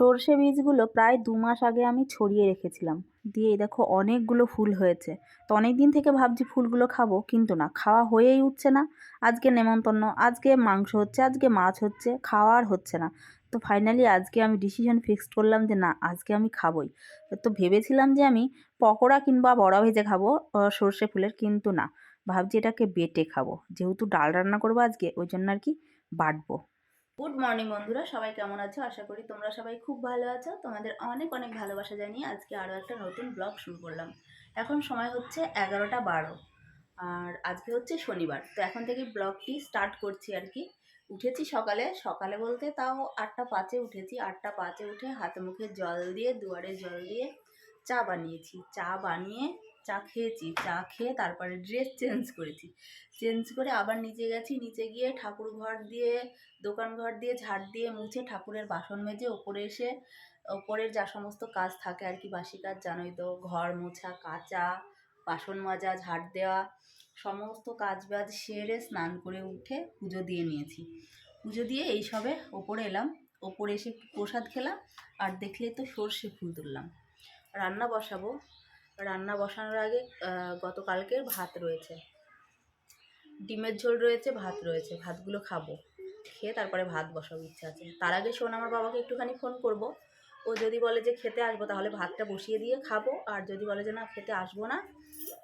সর্ষে বীজগুলো প্রায় দু মাস আগে আমি ছড়িয়ে রেখেছিলাম। দিয়ে দেখো অনেকগুলো ফুল হয়েছে। তো অনেক দিন থেকে ভাবছি ফুলগুলো খাব, কিন্তু না, খাওয়া হয়েই উঠছে না। আজকে নেমন্তন্ন, আজকে মাংস হচ্ছে, আজকে মাছ হচ্ছে খাওয়ার হচ্ছে না। তো ফাইনালি আজকে আমি ডিসিশন ফিক্সড করলাম যে না, আজকে আমি খাবোই। তো ভেবেছিলাম যে আমি পকোড়া কিংবা বড়া ভেজে খাব সর্ষে ফুলের, কিন্তু না, ভাবছি এটাকে বেটে খাব। যেহেতু ডাল রান্না করব আজকে, ওই জন্য আর কি বাটবো। গুড মর্নিং বন্ধুরা। সবাই কেমন আছো? আশা করি তোমরা সবাই খুব ভালো আছো। তোমাদের অনেক অনেক ভালোবাসা জানিয়ে আজকে আরও একটা নতুন ব্লগ শুরু করলাম। এখন সময় হচ্ছে এগারোটা বারো, আর আজকে হচ্ছে শনিবার। তো এখন থেকে ব্লগটি স্টার্ট করছি আর কি। উঠেছি সকালে। সকালে বলতে তাও আটটা পাঁচে উঠেছি। আটটা পাঁচে উঠে হাতে মুখে জল দিয়ে, দুয়ারে জল দিয়ে চা বানিয়েছি। চা বানিয়ে চা খেয়েছি, চা খেয়ে তারপরে ড্রেস চেঞ্জ করেছি। চেঞ্জ করে আবার নিচে গেছি, নিচে গিয়ে ঠাকুর ঘর দিয়ে, দোকান ঘর দিয়ে ঝাড় দিয়ে মুছে ঠাকুরের বাসন মেজে ওপরে এসে, ওপরের যা সমস্ত কাজ থাকে আর কি, বাসি কাজ জানোই তো, ঘর মোছা, কাচা, বাসন মাজা, ঝাড় দেওয়া, সমস্ত কাজ বাজ সেরে স্নান করে উঠে পুজো দিয়ে নিয়েছি। পুজো দিয়ে এই সবে ওপরে এলাম, ওপরে এসে একটু প্রসাদ খেলাম আর দেখলেই তো সর্ষে ফুল তুললাম। রান্না বসাবো রান্না বসানোর আগে গতকালকের ভাত রয়েছে। ডিমের ঝোল রয়েছে, ভাত রয়েছে। ভাতগুলো খাব। খেয়ে তারপরে ভাত বসাবো, ইচ্ছা আছে। তার আগে শোন, আমার বাবাকে একটুখানি ফোন করব। ও যদি বলে যে খেতে আসব, তাহলে ভাতটা বসিয়ে দিয়ে খাব। আর যদি বলে যে না, খেতে আসব না,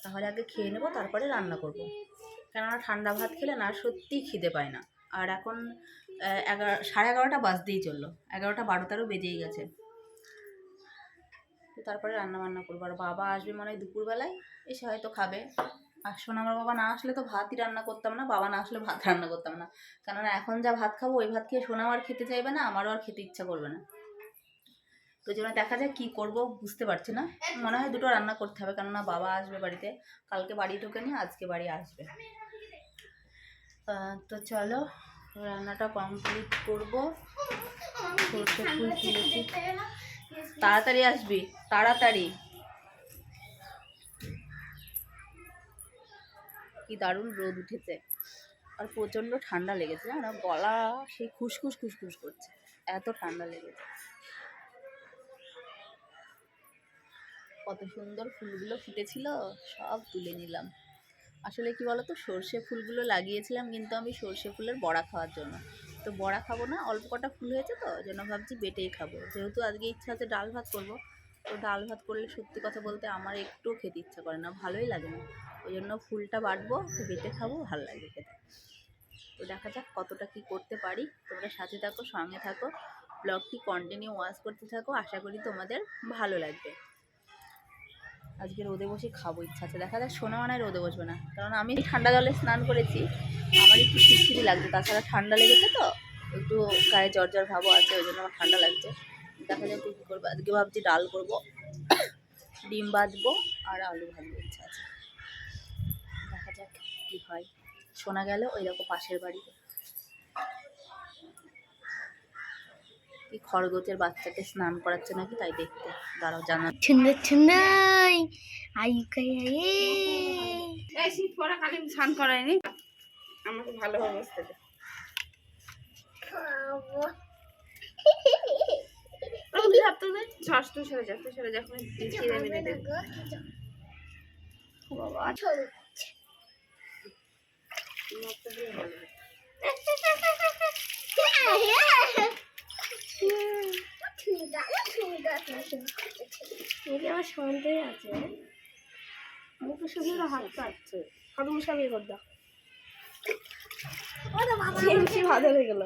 তাহলে আগে খেয়ে নেব, তারপরে রান্না করব। কেননা ঠান্ডা ভাত খেলে না, সত্যিই খিদে পায় না। আর এখন এগারো, সাড়ে এগারোটা বাজতেই চলল। এগারোটা বারো তেরো বেজেই গেছে। তো তারপরে রান্না বান্না করব। আর বাবা আসবে মনে হয় দুপুরবেলায় এসে হয়তো খাবে। আর শোন আমার বাবা না আসলে তো ভাতই রান্না করতাম না বাবা না আসলে ভাত রান্না করতাম না। কেননা এখন যা ভাত খাব ওই ভাত খেয়ে সোনাও আর খেতে চাইবে না আমারও আর খেতে ইচ্ছা করবে না। তো জন্য দেখা যায় কী করব বুঝতে পারছি না। মনে হয় দুটো রান্না করতে হবে কেননা বাবা আসবে বাড়িতে। কালকে বাড়ি ঢোকেনি আজকে বাড়ি আসবে। তো চলো রান্নাটা কমপ্লিট করব। সর্ষে ফুল তুলেছি। তাড়াতাড়ি আসবি, তাড়াতাড়ি। কি দারুণ রোদ উঠেছে। আর প্রচণ্ড ঠান্ডা লেগেছে, জানো? গলা সেই খুসখুস খুসখুস করছে, এত ঠান্ডা লেগেছে। কত সুন্দর ফুলগুলো ফুটেছিল, সব তুলে নিলাম। আসলে কি বলতো, সর্ষে ফুলগুলো লাগিয়েছিলাম, কিন্তু আমি সর্ষে ফুলের বড়া খাওয়ার জন্য। তো বড়া খাব না, অল্প কটা ফুল হয়েছে তো জন্য ভাবছি বেটেই খাব। যেহেতু আজকে ইচ্ছা আছে ডাল ভাত করব, তো ডাল ভাত করলে সত্যি কথা বলতে আমার একটু খেতে ইচ্ছা করে না, ভালোই লাগে না। ওই জন্য ফুলটা বাটবো বেটে খাব, ভালো লাগে খেতে। তো দেখা যাক কতটা কি করতে পারি। তোমরা সাথে থাকো, সঙ্গে থাকো, ব্লগটি কন্টিনিউ ওয়াচ করতে থাকো, আশা করি তোমাদের ভালো লাগবে। আজকে রোদে বসে খাব, ইচ্ছা আছে। দেখা যাক, সোনা মানায় রোদে বসবে না। কারণ আমি ঠান্ডা জলে স্নান করেছি, আমার একটু খিটখিরি লাগছে। তাছাড়া ঠান্ডা লেগেছে তো, একটু গায়ে জ্বর জ্বর ভাবও আছে, ওই জন্য আমার ঠান্ডা লাগছে। দেখা যাক কী করব, আজকে ভাবছি ডাল করব, ডিম বাঁধবো, আর আলু ভাজবো, ইচ্ছা আছে। দেখা যাক কী হয়। শোনা গেল, ওই রকম পাশের বাড়িতে। কি খরগোচের বাচ্চাকে স্নান করাচ্ছে নাকি তাই দেখতে। দাঁড়াও জানা সুন্দর সুন্দর আইকাই এই শীত পরে খালি স্নান করাইনি আমাকে সরে যা সরে যা ছিঁড়ে মেরে দে। ও বাবা নখটা দিয়ে ভালো লাগে। আমার সন্দেহ আছে। মুখে শুধু হাত কাটছে হাত মুসাবি কর দাও বেশি ভালো হয়ে গেল।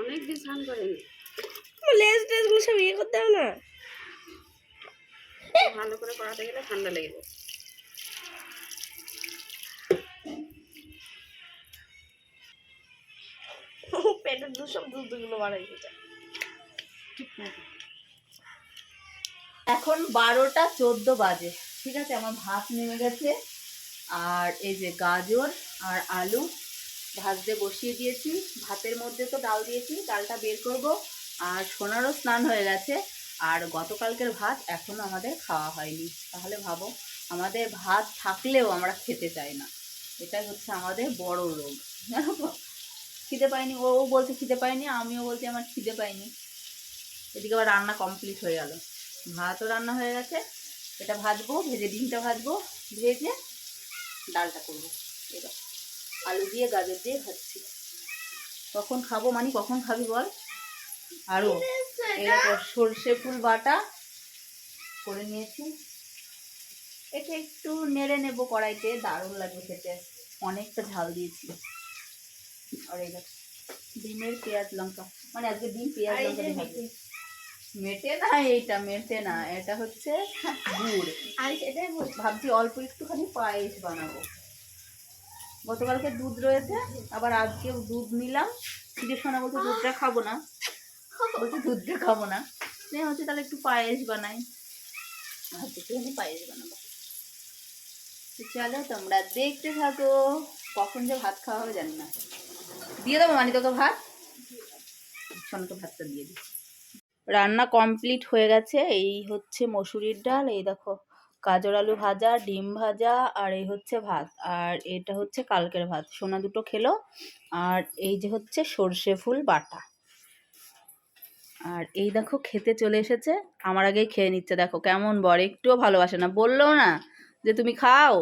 অনেক দিন স্নান করেনি। লেজ টেজ মুসে বিয়ে করতে হবে না। ভালো করে করাতে গেলে ঠান্ডা লেগে যাবে। পেটের দু সব বাড়াই দিতে। এখন বারোটা চোদ্দ বাজে, ঠিক আছে? আমার ভাত নেমে গেছে, আর এই যে গাজর আর আলু ভাজতে বসিয়ে দিয়েছি। ভাতের মধ্যে তো ডাল দিয়েছি, ডালটা বের করব। আর সোনারও স্নান হয়ে গেছে, আর গতকালকের ভাত এখনও আমাদের খাওয়া হয়নি। তাহলে ভাবো, আমাদের ভাত থাকলেও আমরা খেতে চাই না। এটাই হচ্ছে আমাদের বড় রোগ তো? খিদে পাইনি, ও বলছে খিদে পাইনি, আমিও বলছি আমার খিদে পাইনি। এদিকে আবার রান্না কমপ্লিট হয়ে গেল। ভাতও রান্না হয়ে গেছে, এটা ভাজবো, ভেজে ডিমটা ভাজবো, ভেজে ডালটা করব। এবার আলু দিয়ে, গাজর দিয়ে ভাজছি। কখন খাব মানে কখন খাবি বল? আরও এরকম সর্ষে ফুল বাটা করে নিয়েছি। এটা একটু নেড়ে নেব কড়াইতে, দারুণ লাগবে খেতে। অনেকটা ঝাল দিয়েছি। আর এই ডিমের পেঁয়াজ লঙ্কা। মানে আজকে ডিম পেঁয়াজ লঙ্কা মেটে। না এইটা মেটে না এটা হচ্ছে গুড়। আর সেটাই ভাবছি অল্প একটুখানি পায়েস বানাবো। গতকালকে দুধ রয়েছে আবার আজকেও দুধ নিলাম। সোনা বলছে দুধটা খাব না। বলছে দুধটা খাব না। হচ্ছে তাহলে একটু পায়েস বানাই। ভাবছি একটুখানি পায়েস বানাবো। চলো তোমরা দেখতে থাকো কখন যে ভাত খাওয়া হবে জানি না। দিয়ে দেবো মানি তোকে ভাত? সোনাকে ভাতটা দিয়ে দিই রান্না কমপ্লিট হয়ে গেছে। এই হচ্ছে মসুরির ডাল, এই দেখো গাজর আলু ভাজা, ডিম ভাজা, আর এই হচ্ছে ভাত। আর এটা হচ্ছে কালকের ভাত। সোনা দুটো খেলো। আর এই যে হচ্ছে সর্ষে ফুল বাটা। আর এই দেখো খেতে চলে এসেছে। আমার আগেই খেয়ে নিচ্ছে। দেখো কেমন বর। একটুও ভালোবাসে না। বলল না যে তুমি খাও।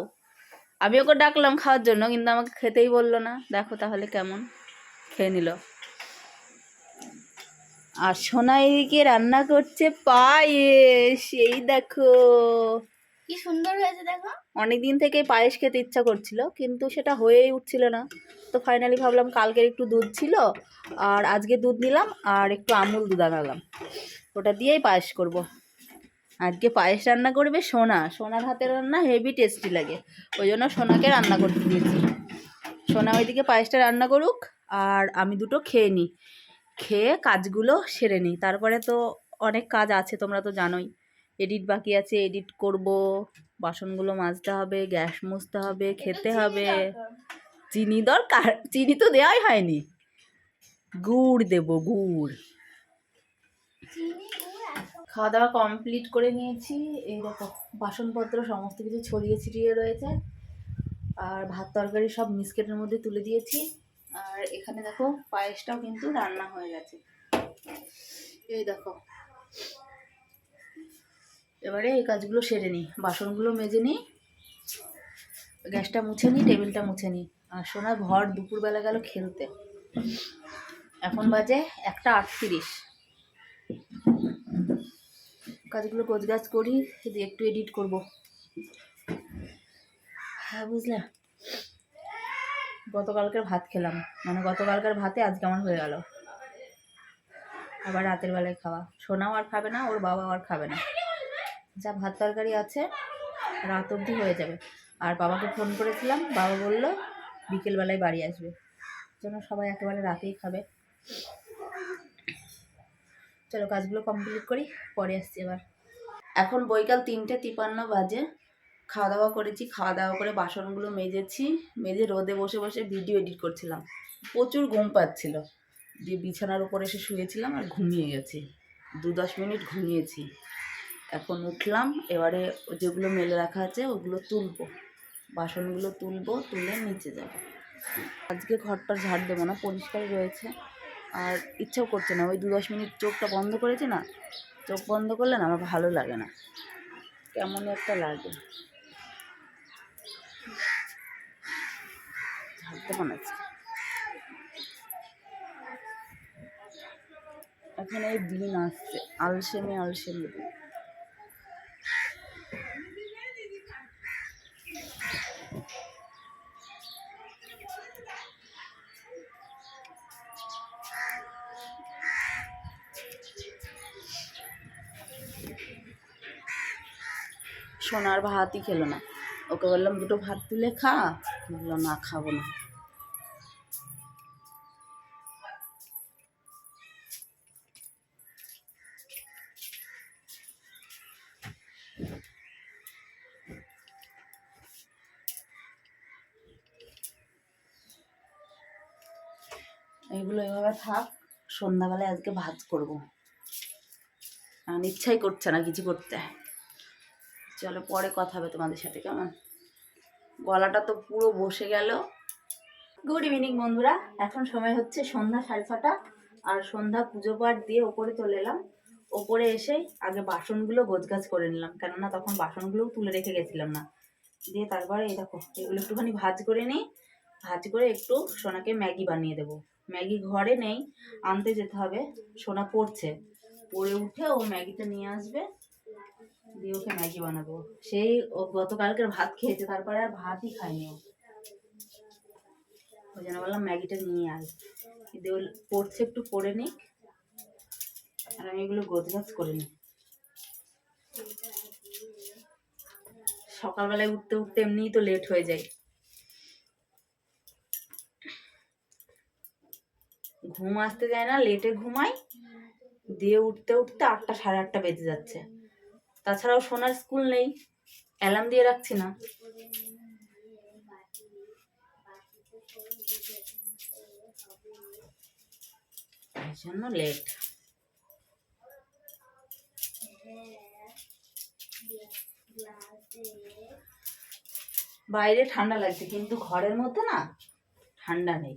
আমি ওকে ডাকলাম খাওয়ার জন্য, কিন্তু আমাকে খেতেই বলল না। দেখো তাহলে কেমন। খেয়ে নিল। আর সোনা এদিকে রান্না করছে পায়েস এই দেখো। কি সুন্দর হয়েছে দেখো। অনেক দিন থেকে পায়েস খেতে ইচ্ছা করছিল কিন্তু সেটা হয়েই উঠছিল না। তো ফাইনালি ভাবলাম কালকের একটু দুধ ছিল আর আজকে দুধ নিলাম আর একটু আমুল দুধ আনালাম। ওটা দিয়েই পায়েস করব। আজকে পায়েস রান্না করবে সোনা। সোনার হাতের রান্না হেভি টেস্টি লাগে। ওই জন্য সোনাকে রান্না করতে দিয়েছি। সোনা ওইদিকে পায়েসটা রান্না করুক। আর আমি দুটো খেয়ে নিই। খেয়ে কাজগুলো সেরে নিই। তারপরে তো অনেক কাজ আছে তোমরা তো জানোই। এডিট বাকি আছে এডিট করব বাসনগুলো মাজতে হবে গ্যাস মুছতে হবে খেতে হবে। চিনি দরকার? চিনি তো দেওয়াই হয়নি। গুড় দেবো গুড়। খাওয়া দাওয়া কমপ্লিট করে নিয়েছি। এই দেখো বাসনপত্র সমস্ত কিছু ছড়িয়ে ছিটিয়ে রয়েছে। আর ভাত তরকারি সব মিসকেটের মধ্যে তুলে দিয়েছি। আর এখানে দেখো পায়েসটাও কিন্তু রান্না হয়ে গেছে। এই দেখো। এবারে এই কাজগুলো সেরে নিই, বাসনগুলো মেজে নিই, গ্যাসটা মুছে নিই, টেবিলটা মুছে নিই। আর সোনা ঘর দুপুরবেলা গেল খেলতে। এখন বাজে একটা আটত্রিশ। কাজগুলো গোছগাছ করি একটু এডিট করব। হ্যাঁ বুঝলে? গতকালকের ভাত খেলাম। মানে গতকালকার ভাতে আজকে আমার হয়ে গেল। আবার রাতের বেলায় খাওয়া। সোনাও আর খাবে না, ওর বাবাও আর খাবে না। যা ভাত তরকারি আছে, রাত অবধি হয়ে যাবে। আর বাবাকে ফোন করেছিলাম, বাবা বলল বিকেলবেলায় বাড়ি আসবে। যেন সবাই একেবারে রাতেই খাবে। চলো কাজগুলো কমপ্লিট করি, পরে আসছি এবার এখন বৈকাল তিনটে তিপান্ন বাজে। খাওয়া দাওয়া করেছি খাওয়া দাওয়া করে বাসনগুলো মেজেছি, মেজে রোদে বসে বসে ভিডিও এডিট করছিলাম। প্রচুর ঘুম পাচ্ছিল। দিয়ে বিছানার উপর এসে শুয়েছিলাম আর ঘুমিয়ে গেছি। দু দশ মিনিট ঘুমিয়েছি। এখন উঠলাম, এবারে যেগুলো মেলে রাখা আছে ওগুলো তুলবো। বাসনগুলো তুলবো, তুলে নিচে যাব। আজকে ঘরটা ঝাড় দেবো না, পরিষ্কার রয়েছে। আর ইচ্ছেও করছে না, ওই দু দশ মিনিট চোখটা বন্ধ করেছে না, চোখ বন্ধ করলে না আমার ভালো লাগে না। কেমন একটা লাগে। ঝাড় দেবো না আজকে। এখানে এই দিন আসছে, আলসেমে আলসেমে সোনার ভাতই খেলো না। ওকে বললাম, দুটো ভাত তুলে খা। বলল, না, খাব না। এগুলো এভাবে থাক, সন্ধ্যাবেলায় আজকে ভাত করব। আর ইচ্ছাই করছে না কিছু করতে। চলো পরে কথা হবে তোমাদের সাথে, কেমন? গলাটা তো পুরো বসে গেল। গুড ইভিনিং বন্ধুরা। এখন সময় হচ্ছে সন্ধ্যা সাড়ে ছটা, আর সন্ধ্যা পুজো পাঠ দিয়ে ওপরে চলে এলাম। ওপরে এসে আগে বাসনগুলো গোছগাছ করে নিলাম, কেননা তখন বাসনগুলোও তুলে রেখে গেছিলাম না। দিয়ে তারপরে এই দেখো, এগুলো একটুখানি ভাজ করে নিই। ভাজ করে একটু সোনাকে ম্যাগি বানিয়ে দেবো। ম্যাগি ঘরে নেই, আনতে যেতে হবে। সোনা পড়ছে। পড়ে উঠে ও ম্যাগিটা নিয়ে আসবে, দিয়ে ওকে ম্যাগি বানাবো। সেই ও গতকালকের ভাত খেয়েছে, তারপরে আর ভাতই খায়নি ও। ওই জন্য বললাম ম্যাগিটা নিয়ে আয়। দিয়ে ও পড়ছে একটু পড়ে নিক, আর আমি এগুলো গোছগাছ করে নিই। সকালবেলায় উঠতে উঠতে এমনিই তো লেট হয়ে যায়। ঘুম আসতে যায় না লেটে ঘুমাই। দিয়ে উঠতে উঠতে আটটা, সাড়ে আটটা বেজে যাচ্ছে। তাছাড়াও সোনার স্কুল নেই অ্যালার্ম দিয়ে রাখছি না। এই জন্য লেট বাইরে ঠান্ডা লাগছে, কিন্তু ঘরের মধ্যে না ঠান্ডা নেই।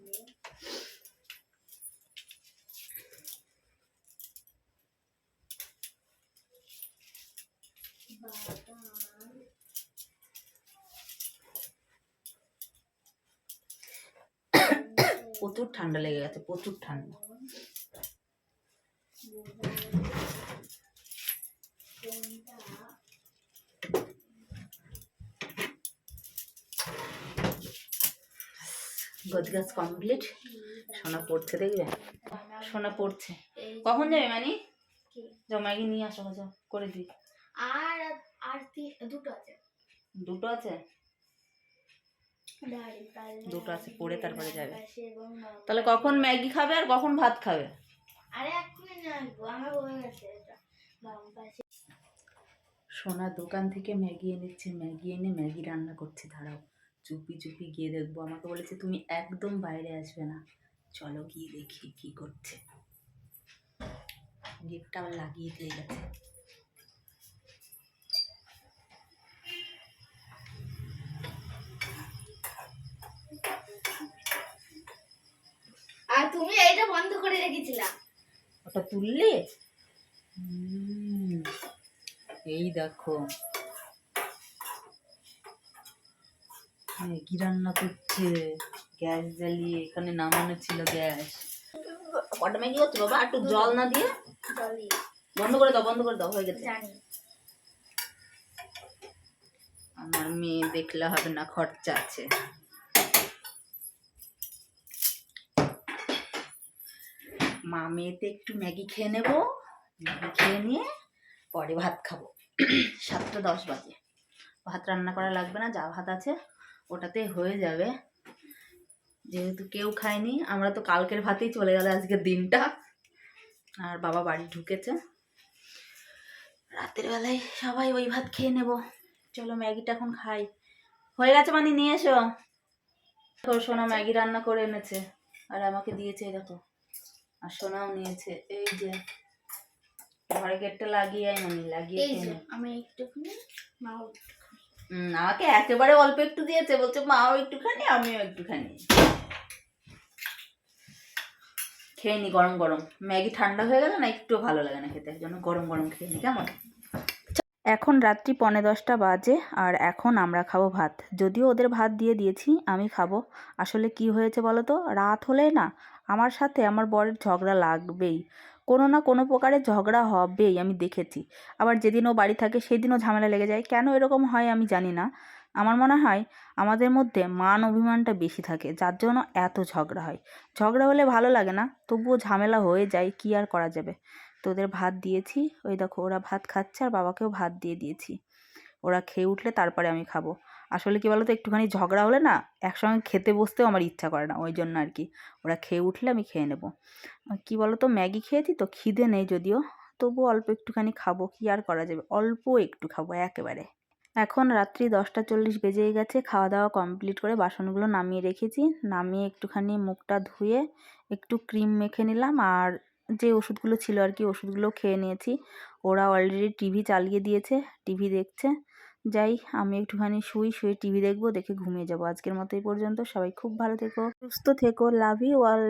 প্রচুর ঠান্ডা লেগে গেছে প্রচুর ঠান্ডা। কমপ্লিট সোনা পড়ছে দেখবে? সোনা পড়ছে। কখন যাবে মানে? ম্যাগি নিয়ে আসো যাও করে দিই। আর আর দুটো আছে। দুটো আছে? দুটো আছে পড়ে তারপরে যাবে। তাহলে কখন ম্যাগি খাবে আর কখন ভাত খাবে? সোনা দোকান থেকে ম্যাগি এনেছে ম্যাগি এনে ম্যাগি রান্না করছে দাঁড়াও। চুপি চুপি গিয়ে দেখব। আমাকে বলেছে তুমি একদম বাইরে আসবে না। চলো গিয়ে দেখি কি করছে। গেটটা লাগিয়ে দিয়ে গেছে। আর তুমি এইটা বন্ধ করে রেখেছিলা। ওটা তুললে? এই দেখো। ম্যাগি রান্না করছে? গ্যাস জ্বালিয়ে এখানে নামানো ছিল গ্যাস। কটা ম্যাগি হচ্ছে বাবা একটু জল না দিয়ে? বন্ধ করে দাও বন্ধ করে দাও হয়ে গেছে। আমার মেয়ে দেখলে হবে না খরচা আছে। মা মেয়েতে একটু ম্যাগি খেয়ে নেব। ম্যাগি খেয়ে নিয়ে পরে ভাত খাব। সাতটা দশ বাজে। ভাত রান্না করা লাগবে না, যা ভাত আছে ওটাতে হয়ে যাবে। যেহেতু কেউ খায়নি, আমরা তো কালকের ভাতেই চলে গেল আজকের দিনটা। আর বাবা বাড়ি ঢুকেছে। রাতের বেলায় সবাই ওই ভাত খেয়ে নেব। চলো ম্যাগিটা এখন খাই। হয়ে গেছে মানে নিয়ে এসো। তো সোনা ম্যাগি রান্না করে এনেছে। আর আমাকে দিয়েছে দেখো। আর সোনাও নিয়েছে। এই যে ঘরে গেটটা লাগিয়ে আয় মানে লাগিয়ে এই যে নে। আমি একটুখানি মাও আমাকে একেবারে অল্প একটু দিয়েছে বলছে মাও একটুখানি আমিও একটুখানি। খেয়ে নি গরম গরম। ম্যাগি ঠান্ডা হয়ে গেলে না একটু ভালো লাগে না খেতে জন্য গরম গরম খেয়ে নি কেমন? এখন রাত্রি পৌনে দশটা বাজে আর এখন আমরা খাব ভাত। যদিও ওদের ভাত দিয়ে দিয়েছি, আমি খাব। আসলে কি হয়েছে বলো তো? রাত হলে না আমার সাথে আমার বরের ঝগড়া লাগবেই। কোনো না কোনো প্রকারে ঝগড়া হবেই, আমি দেখেছি। আবার যেদিন ও বাড়ি থাকে সেদিনও ঝামেলা লেগে যায়। কেন এরকম হয় আমি জানি না। আমার মনে হয় আমাদের মধ্যে মান অভিমানটা বেশি থাকে, যার জন্য এত ঝগড়া হয়। ঝগড়া হলে ভালো লাগে না, তবুও ঝামেলা হয়ে যায়, কি আর করা যাবে? তোদের ভাত দিয়েছি। ওই দেখো, ওরা ভাত খাচ্ছে আর বাবাকেও ভাত দিয়ে দিয়েছি। ওরা খেয়ে উঠলে তারপরে আমি খাব। আসলে কি বলতো, একটুখানি ঝগড়া হলে না, একসঙ্গে খেতে বসতেও আমার ইচ্ছা করে না, ওই জন্য আর কি ওরা খেয়ে উঠলে আমি খেয়ে নেব। কি বলতো, ম্যাগি খেয়েছি তো, খিদে নেই যদিও। তবু অল্প একটুখানি খাব, কি আর করা যাবে? অল্প একটু খাব, একেবারে। এখন রাত্রি দশটা চল্লিশ বেজেই গেছে, খাওয়া দাওয়া কমপ্লিট করে বাসনগুলো নামিয়ে রেখেছি। নামিয়ে একটুখানি মুখটা ধুয়ে একটু ক্রিম মেখে নিলাম আর ওষুধগুলো ছিল আর কি, ওষুধগুলো খেয়ে নিয়েছি। ওরা অলরেডি টিভি চালিয়ে দিয়েছে টিভি দেখছে। যাই, আমি একটুখানি শুই, শুয়ে টিভি দেখব, দেখে ঘুমিয়ে যাব। আজকের মতো এই পর্যন্ত। সবাই খুব ভালো থেকো, সুস্থ থেকো লাভ ইউ অল